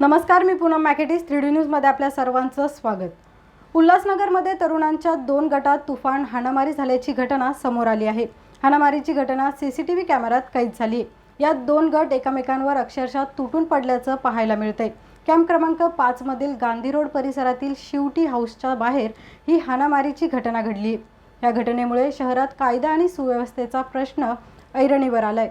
नमस्कार मी पूनम मॅकेटिस थ्री डी न्यूजमध्ये आपल्या सर्वांचं स्वागत. उल्हासनगरमध्ये तरुणांच्या दोन गटात तुफान हाणामारी झाल्याची घटना समोर आली आहे. हाणामारीची घटना सी सी टी व्ही कॅमेऱ्यात कैद झाली. यात दोन गट एकमेकांवर अक्षरशः तुटून पडल्याचं पाहायला मिळतंय. कॅम्प क्रमांक पाचमधील गांधी रोड परिसरातील शिवटी हाऊसच्या बाहेर ही हाणामारीची घटना घडली. या घटनेमुळे शहरात कायदा आणि सुव्यवस्थेचा प्रश्न ऐरणीवर आलाय.